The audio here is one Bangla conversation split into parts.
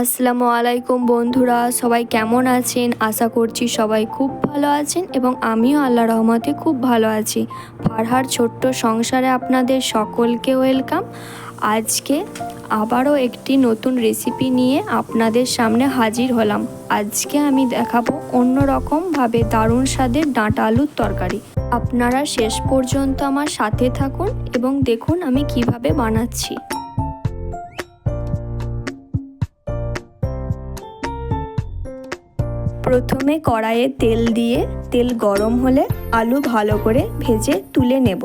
আসসালামু আলাইকুম বন্ধুরা, সবাই কেমন আছেন? আশা করছি সবাই খুব ভালো আছেন এবং আমিও আল্লাহ রহমতে খুব ভালো আছি। ফারহার ছোট্ট সংসারে আপনাদের সকলকে ওয়েলকাম। আজকে আবারও একটি নতুন রেসিপি নিয়ে আপনাদের সামনে হাজির হলাম। আজকে আমি দেখাবো অন্যরকমভাবে দারুণ স্বাদের ডাঁটা আলুর তরকারি। আপনারা শেষ পর্যন্ত আমার সাথে থাকুন এবং দেখুন আমি কীভাবে বানাচ্ছি। প্রথমে কড়াইয়ে তেল দিয়ে তেল গরম হলে আলু ভালো করে ভেজে তুলে নেব।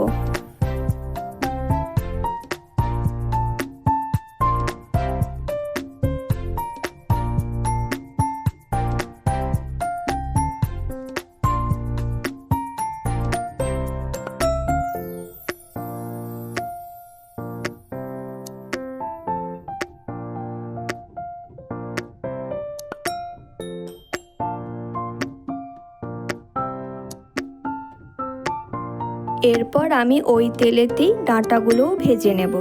এরপর আমি ওই তেলেতেই ডাঁটাগুলোও ভেজে নেব।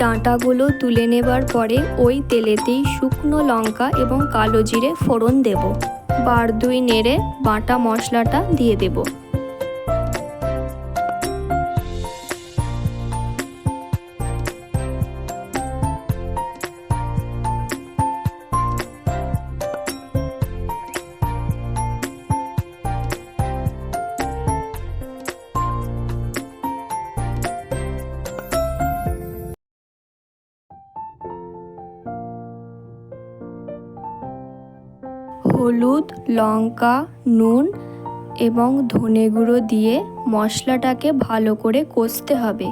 ডাঁটাগুলো তুলে নেবার পরে ওই তেলেতেই শুকনো লঙ্কা এবং কালো জিরে ফোড়ন দেব। বার দুই নেড়ে বাটা মশলাটা দিয়ে দেব। হলুদ, লঙ্কা, নুন এবং ধনে গুঁড়ো দিয়ে মশলাটাকে ভালো করে কষতে হবে।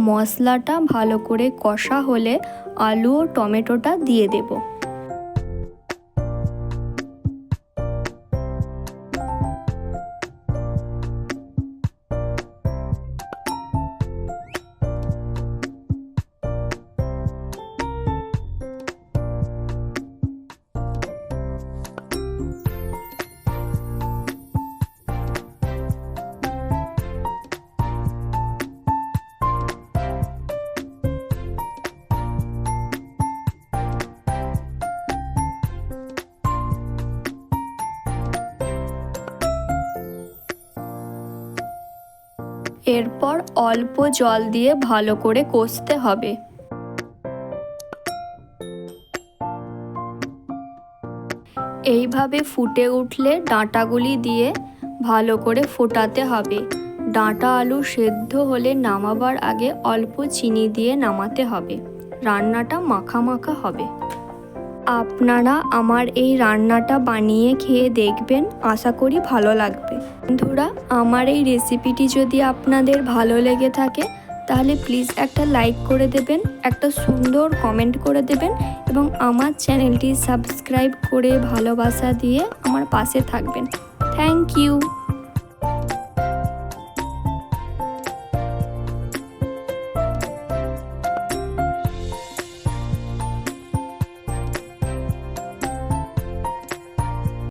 মশলাটা ভালো করে কষা হলে আলু ও টমেটোটা দিয়ে দেব। এরপর অল্প জল দিয়ে ভালো করে কষতে হবে। এইভাবে ফুটে উঠলে ডাঁটাগুলি দিয়ে ভালো করে ফোটাতে হবে। ডাঁটা আলু সেদ্ধ হলে নামাবার আগে অল্প চিনি দিয়ে নামাতে হবে। রান্নাটা মাখা মাখা হবে। আপনারা আমার এই রান্নাটা বানিয়ে খেয়ে দেখবেন, আশা করি ভালো লাগবে। বন্ধুরা, আমার এই রেসিপিটি যদি আপনাদের ভালো লেগে থাকে, তাহলে প্লিজ একটা লাইক করে দেবেন, একটা সুন্দর কমেন্ট করে দেবেন এবং আমার চ্যানেলটি সাবস্ক্রাইব করে ভালোবাসা দিয়ে আমার পাশে থাকবেন। Thank you